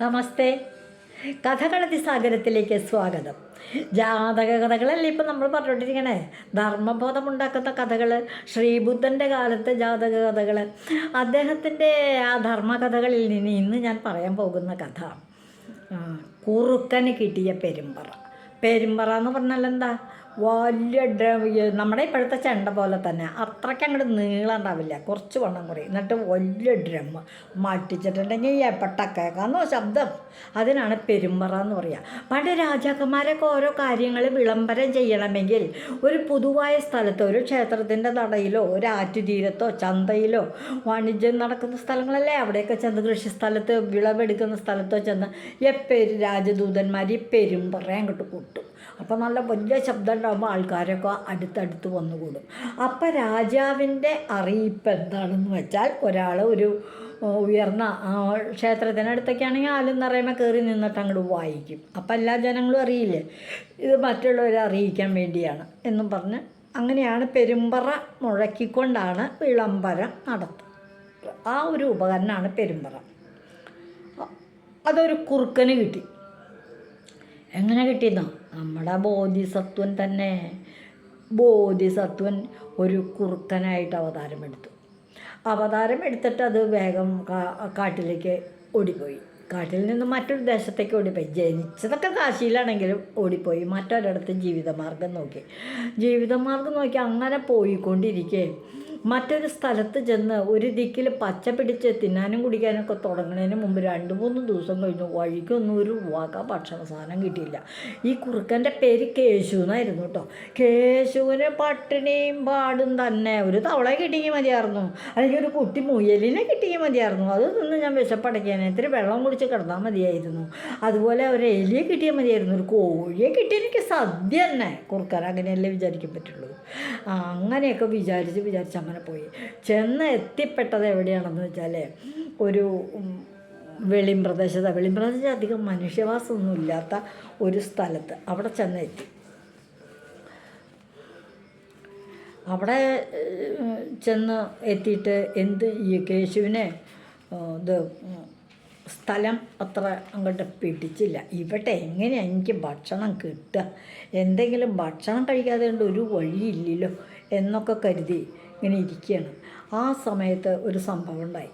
നമസ്തേ. കഥകളതി സാഗരത്തിലേക്ക് സ്വാഗതം. ജാതക കഥകളല്ലേ ഇപ്പം നമ്മൾ പറഞ്ഞുകൊണ്ടിരിക്കണേ? ധർമ്മബോധമുണ്ടാക്കുന്ന കഥകൾ ശ്രീബുദ്ധന്റെ കാലത്തെ ജാതക കഥകൾ അദ്ദേഹത്തിന്റെ ആ ധർമ്മകഥകളിൽ നിന്ന് ഇന്ന് ഞാൻ പറയാൻ പോകുന്ന കഥ. കുറുക്കന് കിട്ടിയ പെരുമ്പറ. പെരുമ്പറ എന്ന് പറഞ്ഞാൽ എന്താ വലിയ നമ്മുടെ ഇപ്പോഴത്തെ ചെണ്ട പോലെ തന്നെ. അത്രയ്ക്ക് അങ്ങോട്ട് നീളം ഉണ്ടാവില്ല. കുറച്ച് വണ്ണം കുറയും എന്നിട്ട് വലിയ ഡ്രം. മട്ടിച്ചിട്ടുണ്ടെങ്കിൽ എപ്പട്ടക്കേക്കാന്നോ ശബ്ദം. അതിനാണ് പെരുമ്പറ എന്ന് പറയുക പണ്ട് രാജാക്കന്മാരൊക്കെ ഓരോ കാര്യങ്ങൾ വിളംബരം ചെയ്യണമെങ്കിൽ ഒരു പൊതുവായ സ്ഥലത്ത് ഒരു ക്ഷേത്രത്തിന്റെ നടയിലോ ഒരു ആറ്റുതീരത്തോ ചന്തയിലോ വാണിജ്യം നടക്കുന്ന സ്ഥലങ്ങളല്ലേ? അവിടെയൊക്കെ ചെന്ന് കൃഷി സ്ഥലത്ത് വിളവെടുക്കുന്ന സ്ഥലത്തോ ചെന്ന് എപ്പേര് രാജദൂതന്മാർ ഈ പെരുമ്പറ അങ്ങോട്ട് കൂട്ടും. അപ്പോൾ നല്ല വലിയ ശബ്ദം ഉണ്ടാകുമ്പോൾ ആൾക്കാരൊക്കെ അടുത്തടുത്ത് വന്നുകൂടും. അപ്പം രാജാവിന്റെ അറിയിപ്പ് എന്താണെന്ന് വെച്ചാൽ ഒരാൾ ഒരു ഉയർന്ന ക്ഷേത്രത്തിനടുത്തൊക്കെയാണെങ്കിൽ ആലും നിറയുമ്പോൾ കയറി നിന്നിട്ട് അങ്ങോട്ട് വായിക്കും. അപ്പം എല്ലാ ജനങ്ങളും അറിയില്ലേ? ഇത് മറ്റുള്ളവരെ അറിയിക്കാൻ വേണ്ടിയാണ് എന്നും പറഞ്ഞ് അങ്ങനെയാണ് പെരുമ്പറ മുഴക്കിക്കൊണ്ടാണ് വിളംബരം നടത്തുന്നത് ആ ഒരു ഉപകരണമാണ് പെരുമ്പറ. അതൊരു കുറുക്കന് കിട്ടി. എങ്ങനെ കിട്ടിയെന്നോ? നമ്മുടെ ബോധിസത്വൻ തന്നെ. ബോധിസത്വൻ ഒരു കുറുക്കനായിട്ട് അവതാരം എടുത്തു അവതാരം അത് വേഗം കാട്ടിലേക്ക് ഓടിപ്പോയി. കാട്ടിൽ നിന്ന് മറ്റൊരു ദേശത്തേക്ക് ഓടിപ്പോയി. ജനിച്ചതൊക്കെ കാശിയിലാണെങ്കിലും ഓടിപ്പോയി. മറ്റൊരിടത്ത് ജീവിതമാർഗം നോക്കി. ജീവിതമാർഗം നോക്കി അങ്ങനെ പോയിക്കൊണ്ടിരിക്കെ. മറ്റൊരു സ്ഥലത്ത് ചെന്ന് ഒരു ദിക്കിൽ പച്ച പിടിച്ച് തിന്നാനും കുടിക്കാനൊക്കെ തുടങ്ങുന്നതിന് മുമ്പ് രണ്ട് മൂന്ന് ദിവസം കഴിഞ്ഞു വഴിക്കൊന്നും ഒരു വക ഭക്ഷണ സാധനം കിട്ടിയില്ല. ഈ കുറുക്കന്റെ പേര് കേശു എന്നായിരുന്നു കേട്ടോ. കേശുവിന് പട്ടിണിയും പാടും തന്നെ. ഒരു തവള കിട്ടിയെങ്കിൽ മതിയായിരുന്നു. അല്ലെങ്കിൽ ഒരു കുട്ടി മുയലിനെ കിട്ടിയെങ്കിൽ മതിയായിരുന്നു. അത് നിന്ന് ഞാൻ വിശപ്പടയ്ക്കാൻ ഇത്തിരി വെള്ളം കുടിച്ച് കിടന്നാൽ മതിയായിരുന്നു. അതുപോലെ ഒരു എലിയെ കിട്ടിയാൽ മതിയായിരുന്നു. ഒരു കോഴിയെ കിട്ടിയ എനിക്ക് സദ്യ തന്നെ. കുറുക്കൻ അങ്ങനെയല്ലേ വിചാരിക്കാൻ പറ്റുള്ളൂ. അങ്ങനെയൊക്കെ വിചാരിച്ച് വിചാരിച്ച് അങ്ങനെ പോയി. ചെന്ന് എത്തിപ്പെട്ടത് എവിടെയാണെന്ന് വെച്ചാൽ ഒരു വെളിം പ്രദേശത്ത്. വെളിം പ്രദേശത്ത് അധികം മനുഷ്യവാസമൊന്നും ഇല്ലാത്ത ഒരു സ്ഥലത്ത് അവിടെ ചെന്ന് എത്തി. അവിടെ ചെന്ന് എത്തിയിട്ട് എന്ത് ഈ കേശുവിനെ ഇത് സ്ഥലം അത്ര അങ്ങോട്ട് പിടിച്ചില്ല. ഇവിടെ എങ്ങനെയാണ് എനിക്ക് ഭക്ഷണം കിട്ടുക? എന്തെങ്കിലും ഭക്ഷണം കഴിക്കാതെ കൊണ്ട് ഒരു വഴിയില്ലല്ലോ എന്നൊക്കെ കരുതി ഇങ്ങനെ ഇരിക്കുകയാണ്. ആ സമയത്ത് ഒരു സംഭവം ഉണ്ടായി.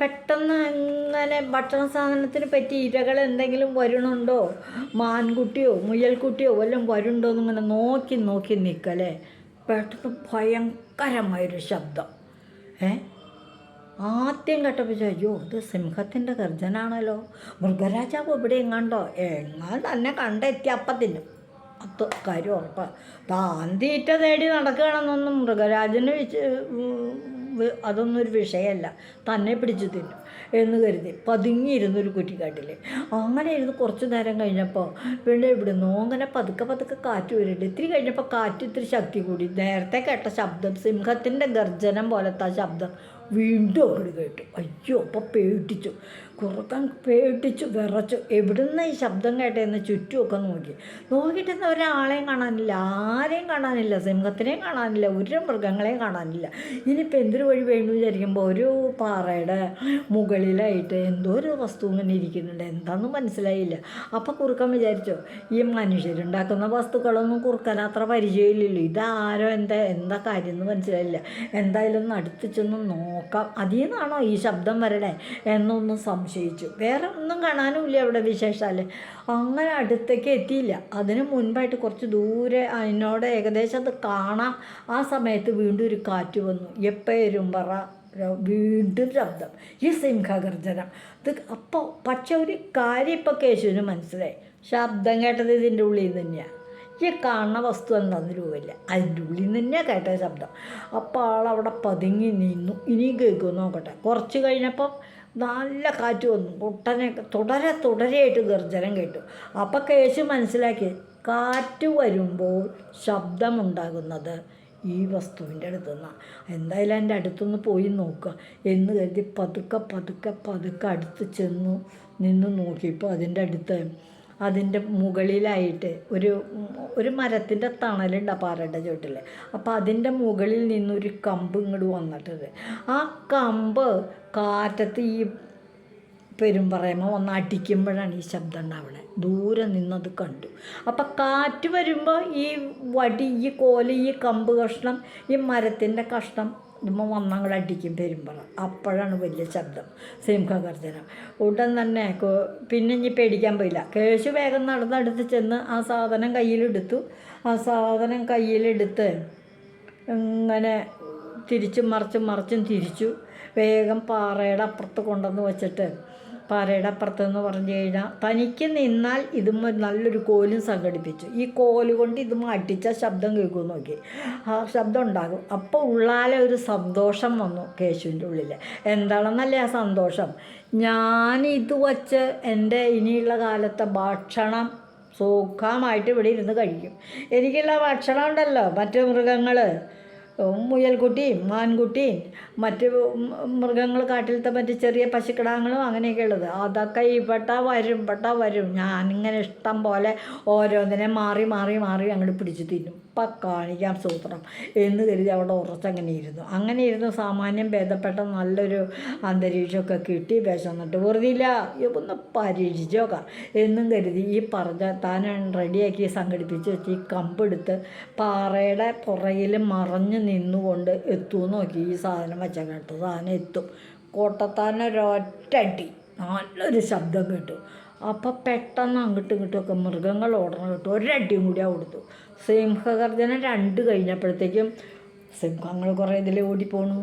പെട്ടെന്ന് അങ്ങനെ ഭക്ഷണ സാധനത്തിന് പറ്റി ഇരകൾ എന്തെങ്കിലും വരുന്നുണ്ടോ മാൻകുട്ടിയോ മുയൽക്കുട്ടിയോ വല്ലതും വരുന്നുണ്ടോ എന്നിങ്ങനെ നോക്കി നോക്കി നിൽക്കലേ പെട്ടെന്ന് ഭയങ്കരമായൊരു ശബ്ദം. ഏ? ആദ്യം കേട്ടപ്പോൾ അയ്യോ ഇത് സിംഹത്തിന്റെ ഗർജനാണല്ലോ. മൃഗരാജാവ് ഇവിടെ എങ്ങാണ്ടോ? എങ്ങാൻ തന്നെ കണ്ടെത്തി അപ്പത്തിനും അത് കാര്യം ഉറപ്പാണ് തീറ്റ തേടി നടക്കുകയാണെന്നൊന്നും മൃഗരാജന് വിച്ച് അതൊന്നും ഒരു വിഷയമല്ല. തന്നെ പിടിച്ച് തിന്നും എന്ന് കരുതി. പതുങ്ങിയിരുന്നൊരു കുറ്റിക്കാട്ടിൽ അങ്ങനെ ഇരുന്ന് കുറച്ച് നേരം കഴിഞ്ഞപ്പോൾ പിന്നെ ഇവിടെ അങ്ങനെ പതുക്കെ പതുക്കെ കാറ്റ് വരുന്നുണ്ട് ഇത്തിരി കഴിഞ്ഞപ്പോൾ കാറ്റ് ഇത്തിരി ശക്തി കൂടി. നേരത്തെ കേട്ട ശബ്ദം സിംഹത്തിന്റെ ഗർജനം പോലത്തെ ആ ശബ്ദം വീണ്ടും അങ്ങോട്ട് കേട്ടു. അയ്യോ അപ്പോൾ പേടിച്ചു. കുറുക്കൻ പേടിച്ചു വിറച്ചു. എവിടുന്ന ഈ ശബ്ദം കേട്ടതെന്ന് ചുറ്റുമൊക്കെ നോക്കി. നോക്കിയിട്ട് ഒരാളെയും കാണാനില്ല ആരെയും കാണാനില്ല സിംഹത്തിനെയും കാണാനില്ല ഒരു മൃഗങ്ങളെയും കാണാനില്ല. ഇനിയിപ്പോൾ എന്തൊരു വഴി വേണമെന്ന് വിചാരിക്കുമ്പോൾ ഒരു പാറയുടെ മുകളിലായിട്ട് എന്തോ ഒരു വസ്തു ഇങ്ങനെ ഇരിക്കുന്നുണ്ട്. എന്താണെന്ന് മനസ്സിലായില്ല. അപ്പോൾ കുറുക്കൻ വിചാരിച്ചോ ഈ മനുഷ്യരുണ്ടാക്കുന്ന വസ്തുക്കളൊന്നും കുറുക്കൻ അത്ര പരിചയമില്ലല്ലോ. ഇതാരോ എന്താ എന്താ കാര്യം എന്ന് മനസ്സിലായില്ല. എന്തായാലും ഒന്ന് അടുത്ത് ചെന്ന് നോക്കാം. അതിൽ നിന്നാണോ ഈ ശബ്ദം വരണേ? എന്നൊന്ന് സംശയിച്ചു. വേറെ ഒന്നും കാണാനുമില്ല അവിടെ വിശേഷാൽ അങ്ങനെ അടുത്തേക്ക് എത്തിയില്ല. അതിന് മുൻപായിട്ട് കുറച്ച് ദൂരെ അതിനോട് ഏകദേശം അത് കാണാം. ആ സമയത്ത് വീണ്ടും ഒരു കാറ്റ് വന്നു. എപ്പോഴും പറ വീണ്ടും ശബ്ദം. ഈ സിംഹഗർജനം. ഇത് അപ്പോൾ പക്ഷെ ഒരു കാര്യം ഇപ്പോൾ കേശുവിന് മനസ്സിലായി. ശബ്ദം കേട്ടത് ഇതിന്റെ ഉള്ളിൽ തന്നെയാണ് ഈ കാണുന്ന വസ്തു എന്താണെന്ന് രൂപമില്ല. അതിന്റെ ഉള്ളിൽ നിന്ന് തന്നെയാണ് കേട്ട ശബ്ദം. അപ്പോൾ ആളവിടെ പതുങ്ങി നിന്നു. ഇനിയും കേൾക്കുമെന്ന് നോക്കട്ടെ. കുറച്ച് കഴിഞ്ഞപ്പോൾ നല്ല കാറ്റ് വന്നു. പൊട്ടനെ തുടരെ തുടരെയായിട്ട് ഗർജനം കേട്ടു. അപ്പം കേശു മനസ്സിലാക്കി കാറ്റ് വരുമ്പോൾ ശബ്ദമുണ്ടാകുന്നത് ഈ വസ്തുവിന്റെ അടുത്ത് നിന്നാണ് എന്തായാലും എന്റെ അടുത്തുനിന്ന് പോയി നോക്കുക. എന്ന് കരുതി പതുക്കെ പതുക്കെ പതുക്കെ അടുത്ത് ചെന്നു നിന്ന് നോക്കിയപ്പോൾ അതിന്റെ അടുത്ത് അതിന്റെ മുകളിലായിട്ട് ഒരു ഒരു മരത്തിന്റെ തണലുണ്ട് ആ പാറയുടെ ചുവട്ടിൽ. അപ്പോൾ അതിന്റെ മുകളിൽ നിന്നൊരു കമ്പ് ഇങ്ങോട്ട് വന്നിട്ടുണ്ട് ആ കമ്പ് കാറ്റത്ത് ഈ പെരുമ്പറയുമ്പോൾ ഒന്ന് അടിക്കുമ്പോഴാണ് ഈ ശബ്ദം ഉണ്ടാവണേ. ദൂരെ നിന്നത് കണ്ടു. അപ്പം കാറ്റ് വരുമ്പോൾ ഈ വടി ഈ കോല ഈ കമ്പ് കഷ്ണം ഈ മരത്തിന്റെ കഷ്ണം ഇതുമ്പോൾ വന്നങ്ങൾ അടിക്കും പെരുമ്പറ. അപ്പോഴാണ് വലിയ ശബ്ദം. സിംഹഗർജനം ഉടൻ തന്നെ പിന്നെ ഇനി പേടിക്കാൻ പോയില്ല. കേശു വേഗം നടന്നടുത്ത് ചെന്ന് ആ സാധനം കയ്യിലെടുത്തു. ആ സാധനം കയ്യിലെടുത്ത് ഇങ്ങനെ തിരിച്ചും മറിച്ചും മറിച്ചും തിരിച്ചു. വേഗം പാറയുടെ അപ്പുറത്ത് കൊണ്ടുവന്ന് വെച്ചിട്ട് പാറയുടെ അപ്പുറത്ത് എന്ന് പറഞ്ഞു കഴിഞ്ഞാൽ തനിക്ക് നിന്നാൽ ഇതും നല്ലൊരു കോലും സംഘടിപ്പിച്ചു. ഈ കോൽ കൊണ്ട് ഇതും അടിച്ച ശബ്ദം കേൾക്കും നോക്കി. ആ ശബ്ദം ഉണ്ടാകും. അപ്പോൾ ഉള്ളാലെ ഒരു സന്തോഷം വന്നു കേശുവിന്റെ ഉള്ളിൽ എന്താണെന്നല്ലേ ആ സന്തോഷം? ഞാൻ ഇത് വച്ച് എന്റെ ഇനിയുള്ള കാലത്തെ ഭക്ഷണം സുഖമായിട്ട് ഇവിടെ ഇരുന്ന് കഴിക്കും. എനിക്കുള്ള ഭക്ഷണം ഉണ്ടല്ലോ. മറ്റു മൃഗങ്ങൾ മുയൽക്കുട്ടിയും മാൻകുട്ടിയും മറ്റ് മൃഗങ്ങൾ കാട്ടിലത്തെ മറ്റ് ചെറിയ പശുക്കിടാങ്ങളും അങ്ങനെയൊക്കെ ഉള്ളത്. അതൊക്കെ ഇവിടെ വരും പെട്ട വരും. ഞാനിങ്ങനെ ഇഷ്ടം പോലെ ഓരോന്നിനെ മാറി മാറി മാറി അങ്ങോട്ട് പിടിച്ച് തിന്നും. കാണിക്കാം സൂത്രം എന്ന് കരുതി അവിടെ ഉറച്ചങ്ങനെ ഇരുന്നു. അങ്ങനെ ഇരുന്ന് സാമാന്യം ഭേദപ്പെട്ട നല്ലൊരു അന്തരീക്ഷമൊക്കെ കിട്ടി. വിശന്നിട്ട് വെറുതെ ഇല്ല. ഒന്ന് പരീക്ഷിച്ചോക്കാം എന്നും കരുതി ഈ പറഞ്ഞ താൻ റെഡിയാക്കി സംഘടിപ്പിച്ച് വെച്ച് ഈ കമ്പെടുത്ത് പാറയുടെ പുറകിൽ മറഞ്ഞു നിന്നുകൊണ്ട് എത്തുമെന്ന് നോക്കി. ഈ സാധനം വെച്ചകത്ത് സാധനം എത്തും. കോട്ടത്താനൊരൊറ്റടി നല്ലൊരു ശബ്ദം കേട്ടു. അപ്പോൾ പെട്ടെന്ന് അങ്ങോട്ടും ഇങ്ങോട്ടും ഒക്കെ മൃഗങ്ങൾ ഓടണം കേട്ടു. ഒരടിയും കൂടി കൊടുത്തു സിംഹഗർജന രണ്ട് കഴിഞ്ഞപ്പോഴത്തേക്കും സിംഹങ്ങൾ കുറേ ഇതിൽ ഓടിപ്പോണു.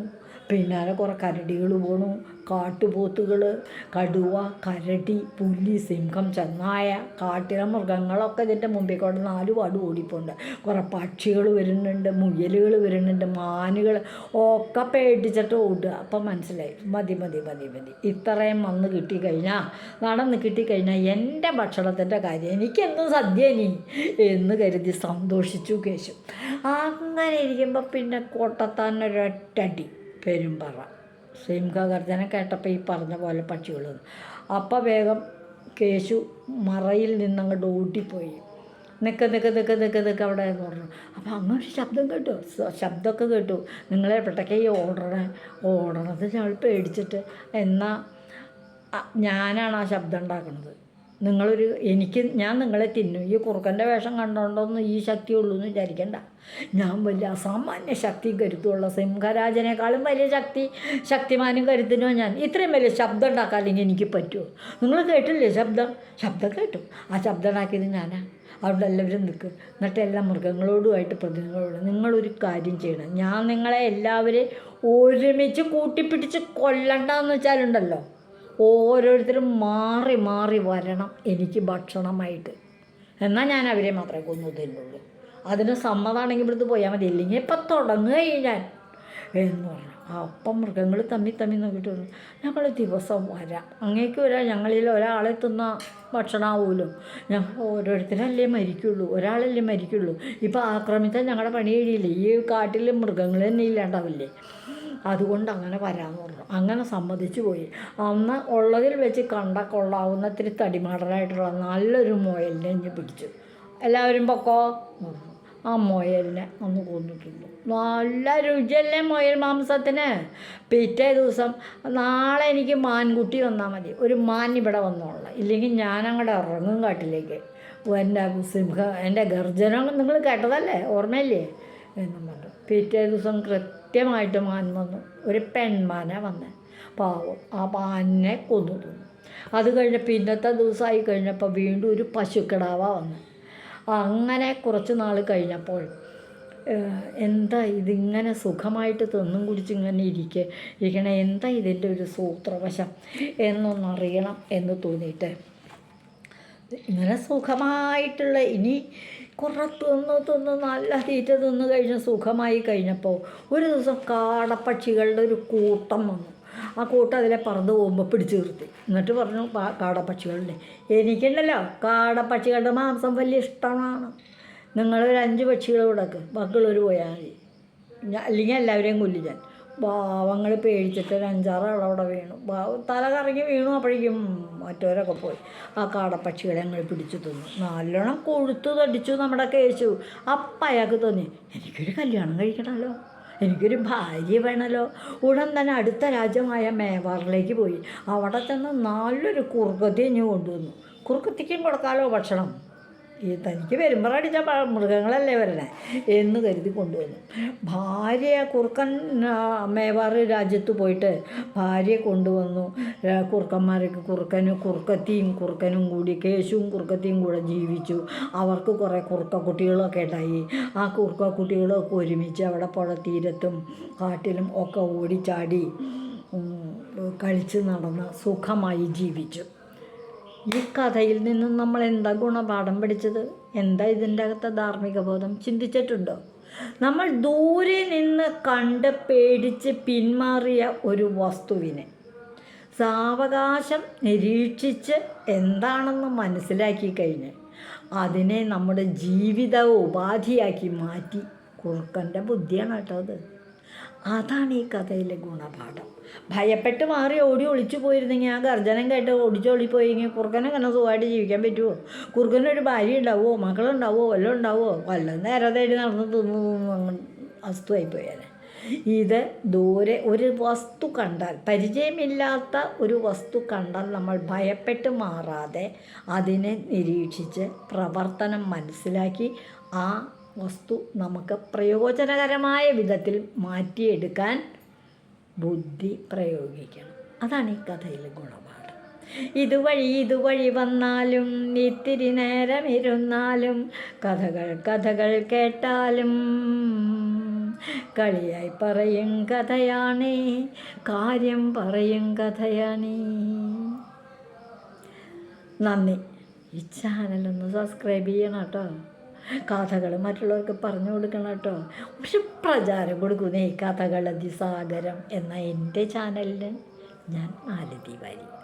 പിന്നാലെ കുറേ കരടികൾ പോണു കാട്ടുപോത്തുകൾ കടുവ കരടി പുലി സിംഹം ചെന്നായ കാട്ടിലെ മൃഗങ്ങളൊക്കെ ഇതിന്റെ മുമ്പിൽ കൂടെ നാല് പാട് ഓടിപ്പോണ്ട്. കുറേ പക്ഷികൾ വരുന്നുണ്ട് മുയലുകൾ വരുന്നുണ്ട് മാനുകൾ ഒക്കെ പേടിച്ചിട്ട് ഓടുക. അപ്പം മനസ്സിലായി. മതി മതി മതി മതി. ഇത്രയും വന്ന് കിട്ടിക്കഴിഞ്ഞാൽ നടന്ന് കിട്ടിക്കഴിഞ്ഞാൽ എന്റെ ഭക്ഷണത്തിന്റെ കാര്യം എനിക്കെന്നും സദ്യ ഇനി എന്ന് കരുതി സന്തോഷിച്ചു കേശു. അങ്ങനെ ഇരിക്കുമ്പോൾ പിന്നെ കോട്ടത്താനൊരൊറ്റടി പെരുമ്പറ. സിംഹഗർജന കേട്ടപ്പോൾ ഈ പറഞ്ഞ പോലെ പക്ഷികൾ അപ്പം വേഗം കേശു മറയിൽ നിന്നങ്ങോട്ട് ഓടിപ്പോയി നിൽക്ക് നിൽക്ക് നിൽക്ക് നിൽക്ക് നിൽക്ക് അവിടെ എന്ന് പറഞ്ഞു അപ്പോൾ അങ്ങനൊരു ശബ്ദം കേട്ടു. ശബ്ദമൊക്കെ കേട്ടു. നിങ്ങളെ പെട്ടൊക്കെ ഈ ഓടണേ? ഓടണത് ഞങ്ങൾ പേടിച്ചിട്ട് എന്നാൽ ഞാനാണ് ആ ശബ്ദം ഉണ്ടാക്കുന്നത് നിങ്ങളൊരു എനിക്ക് ഞാൻ നിങ്ങളെ തിന്നും. ഈ കുറുക്കന്റെ വേഷം കണ്ടോണ്ടൊന്നും ഈ ശക്തി ഉള്ളൂ എന്ന് വിചാരിക്കണ്ട. ഞാൻ വലിയ അസാമാന്യ ശക്തി കരുത്തുള്ള സിംഹരാജനേക്കാളും വലിയ ശക്തി ശക്തിമാനും കരുത്തിനോ ഞാൻ. ഇത്രയും വലിയ ശബ്ദം ഉണ്ടാക്കാല്ലെങ്കിൽ എനിക്ക് പറ്റുമോ നിങ്ങൾ കേട്ടില്ലേ ശബ്ദം? ശബ്ദം കേട്ടു. ആ ശബ്ദം ഉണ്ടാക്കിയത് ഞാനാ. അവിടെ എല്ലാവരും നിൽക്കും. എന്നിട്ട് എല്ലാ മൃഗങ്ങളോടുമായിട്ട് പ്രതിനിധികളോട് നിങ്ങളൊരു കാര്യം ചെയ്യണം. ഞാൻ നിങ്ങളെ എല്ലാവരെയും ഒരുമിച്ച് കൂട്ടിപ്പിടിച്ച് കൊല്ലണ്ടെന്ന് വെച്ചാലുണ്ടല്ലോ. ഓരോരുത്തരും മാറി മാറി വരണം എനിക്ക് ഭക്ഷണമായിട്ട്. എന്നാൽ ഞാൻ അവരെ മാത്രമേ കൊന്നു തരുന്നുള്ളൂ. അതിന് സമ്മതമാണെങ്കിൽ ഇവിടുത്തെ പോയാൽ മതി. ഇല്ലെങ്കിൽ ഇപ്പം തുടങ്ങുകയും ഞാൻ എന്ന് പറഞ്ഞു അപ്പം മൃഗങ്ങൾ തമ്മി തമ്മി നോക്കിയിട്ട് പറഞ്ഞു ഞങ്ങൾ ദിവസം വരാം. അങ്ങേക്ക് വരാം. ഞങ്ങളിൽ ഒരാളെ തിന്ന ഭക്ഷണമാവുമല്ലോ ഞങ്ങൾ ഓരോരുത്തരല്ലേ മരിക്കുള്ളൂ. ഒരാളല്ലേ മരിക്കുള്ളൂ. ഇപ്പോൾ ആക്രമിച്ചാൽ ഞങ്ങളുടെ പണി കഴിയില്ലേ? ഈ കാട്ടിൽ മൃഗങ്ങൾ തന്നെ ഇല്ലാണ്ടാവില്ലേ? അതുകൊണ്ട് അങ്ങനെ വരാമെന്ന് പറഞ്ഞു. അങ്ങനെ സമ്മതിച്ചു പോയി. അന്ന് ഉള്ളതിൽ വെച്ച് കണ്ട കൊള്ളാവുന്ന തടിമാടനായിട്ടുള്ള നല്ലൊരു മുയലിനെ ഇഞ്ഞ് പിടിച്ചു. എല്ലാവരും പൊക്കോ? ആ മുയലിനെ ഒന്ന് കൊന്നിട്ടുണ്ട് നല്ല രുചിയല്ലേ മുയൽ മാംസത്തിന്? പിറ്റേ ദിവസം നാളെ എനിക്ക് മാൻകുട്ടി വന്നാൽ മതി. ഒരു മാൻ ഇവിടെ വന്നോളാം. ഇല്ലെങ്കിൽ ഞാൻ അങ്ങോട്ട് ഇറങ്ങും കാട്ടിലേക്ക്. എന്റെ സിംഹ എന്റെ ഗർജനം നിങ്ങൾ കേട്ടതല്ലേ? ഓർമ്മയില്ലേ? എന്നും പറഞ്ഞു. പിറ്റേ ദിവസം കൃത്യമായിട്ട് മാൻ വന്നു. ഒരു പെൺമാന വന്ന്. പാവം. ആ മാനിനെ കൊന്നു തിന്നു അത് കഴിഞ്ഞ് പിന്നത്തെ ദിവസമായി കഴിഞ്ഞപ്പോൾ വീണ്ടും ഒരു പശുക്കിടാവ വന്ന്. അങ്ങനെ കുറച്ച് നാൾ കഴിഞ്ഞപ്പോൾ എന്താ ഇതിങ്ങനെ സുഖമായിട്ട് തിന്നും കുടിച്ച് ഇങ്ങനെ ഇരിക്കുക ഇരിക്കണേ എന്താ ഇതിന്റെ ഒരു സൂത്രവശം? എന്നൊന്നറിയണം എന്ന് തോന്നിയിട്ട്. ഇങ്ങനെ സുഖമായിട്ടുള്ള ഇനി കുറേ തിന്ന് തിന്ന് നല്ല തീറ്റ തിന്ന് കഴിഞ്ഞ് സുഖമായി കഴിഞ്ഞപ്പോൾ ഒരു ദിവസം കാടപ്പക്ഷികളുടെ ഒരു കൂട്ടം വന്നു. ആ കൂട്ടം അതിലെ പറന്ന് പോകുമ്പോൾ പിടിച്ചു നിർത്തി. എന്നിട്ട് പറഞ്ഞു "പാ- കാടപ്പക്ഷികളുടെ എനിക്കുണ്ടല്ലോ കാടപ്പക്ഷികളുടെ മാംസം വലിയ ഇഷ്ടമാണ്. നിങ്ങളൊരു അഞ്ച് പക്ഷികൾ ഇവിടേക്ക് ബാക്കിയുള്ളവർ പോയാൽ മതി. അല്ലെങ്കിൽ എല്ലാവരെയും കൊല്ലി ഞാൻ. പാവങ്ങൾ പേടിച്ചിട്ട് ഒരു അഞ്ചാറ് അവിടെ വീണു. തല കറങ്ങി വീണു അപ്പോഴേക്കും മറ്റവരൊക്കെ പോയി. ആ കാടപ്പക്ഷികളെ ഞങ്ങൾ പിടിച്ചു തിന്നു. നല്ലോണം കൊഴുത്തു തടിച്ചു നമ്മുടെ കേശു. അപ്പം അയാൾക്ക് തോന്നി എനിക്കൊരു കല്യാണം കഴിക്കണമല്ലോ എനിക്കൊരു ഭാര്യ വേണമല്ലോ ഉടൻ തന്നെ അടുത്ത രാജ്യമായ മേവാറിലേക്ക് പോയി. അവിടെ ചെന്ന് നല്ലൊരു കുറുക്കത്തി ഇഞ്ഞ് കൊണ്ടുവന്നു. കുറുക്കത്തിക്കും കൊടുക്കാമല്ലോ ഭക്ഷണം. ഈ തനിക്ക് വരുമ്പോഴടിച്ച മൃഗങ്ങളല്ലേ വരണേ എന്ന് കരുതി കൊണ്ടുവന്നു. ഭാര്യ കുറുക്കൻ അമ്മേവാർ രാജ്യത്ത് പോയിട്ട് ഭാര്യയെ കൊണ്ടുവന്നു. കുറുക്കന്മാരൊക്കെ കുറുക്കനും കുറുക്കത്തിയും കുറുക്കനും കൂടി കേശുവും കുറുക്കത്തിയും കൂടെ ജീവിച്ചു. അവർക്ക് കുറേ കുറുക്ക കുട്ടികളൊക്കെ ഉണ്ടായി. ആ കുറുക്ക കുട്ടികളൊക്കെ ഒരുമിച്ച് അവിടെ പുഴത്തീരത്തും കാട്ടിലും ഒക്കെ ഓടിച്ചാടി കളിച്ച് നടന്ന് സുഖമായി ജീവിച്ചു. ഈ കഥയിൽ നിന്നും നമ്മൾ എന്താ ഗുണപാഠം പഠിച്ചത്? എന്താ ഇതിന്റെ അകത്തെ ധാർമ്മിക ബോധം? ചിന്തിച്ചിട്ടുണ്ടോ? നമ്മൾ ദൂരെ നിന്ന് കണ്ട് പേടിച്ച് പിന്മാറിയ ഒരു വസ്തുവിനെ സാവകാശം നിരീക്ഷിച്ച് എന്താണെന്ന് മനസ്സിലാക്കി കഴിഞ്ഞ് അതിനെ നമ്മുടെ ജീവിത ഉപാധിയാക്കി മാറ്റി കുറുക്കന്റെ ബുദ്ധിയാണ് കേട്ടോ അത്. അതാണ് ഈ കഥയിലെ ഗുണപാഠം. ഭയപ്പെട്ട് മാറി ഓടി ഒളിച്ചു പോയിരുന്നെങ്കിൽ ആ ഗർജനം കേട്ട് ഓടിച്ചോടി പോയെങ്കിൽ കുറുക്കനെ അങ്ങനെ സുഖമായിട്ട് ജീവിക്കാൻ പറ്റുമോ കുറുക്കനൊരു ഭാര്യ ഉണ്ടാവുമോ മക്കളുണ്ടാവുമോ വല്ലതും ഉണ്ടാവുമോ വല്ലതും നേരെ തേടി നടന്ന് തിന്നു തിന്നു അസ്തുവായി പോയാലേ ഇത് ദൂരെ ഒരു വസ്തു കണ്ടാൽ പരിചയമില്ലാത്ത ഒരു വസ്തു കണ്ടാൽ നമ്മൾ ഭയപ്പെട്ട് മാറാതെ അതിനെ നിരീക്ഷിച്ച് പ്രവർത്തനം മനസ്സിലാക്കി ആ വസ്തു നമുക്ക് പ്രയോജനകരമായ വിധത്തിൽ മാറ്റിയെടുക്കാൻ ബുദ്ധി പ്രയോഗിക്കണം. അതാണ് ഈ കഥയിലെ ഗുണപാഠം. ഇതുവഴി ഇതുവഴി വന്നാലും ഇത്തിരി നേരം ഇരുന്നാലും കഥകൾ കഥകൾ കേട്ടാലും കളിയായി പറയും കഥയാണേ കാര്യം പറയും കഥയാണേ. നന്ദി. ഈ ചാനലൊന്ന് സബ്സ്ക്രൈബ് ചെയ്യണം കേട്ടോ. കഥകൾ മറ്റുള്ളവർക്ക് പറഞ്ഞു കൊടുക്കണം കേട്ടോ. പക്ഷെ പ്രചാരം കൊടുക്കുന്നേ കഥകൾ അതിസാഗരം എന്ന എന്റെ ചാനലിന് ഞാൻ ആലതി വാരി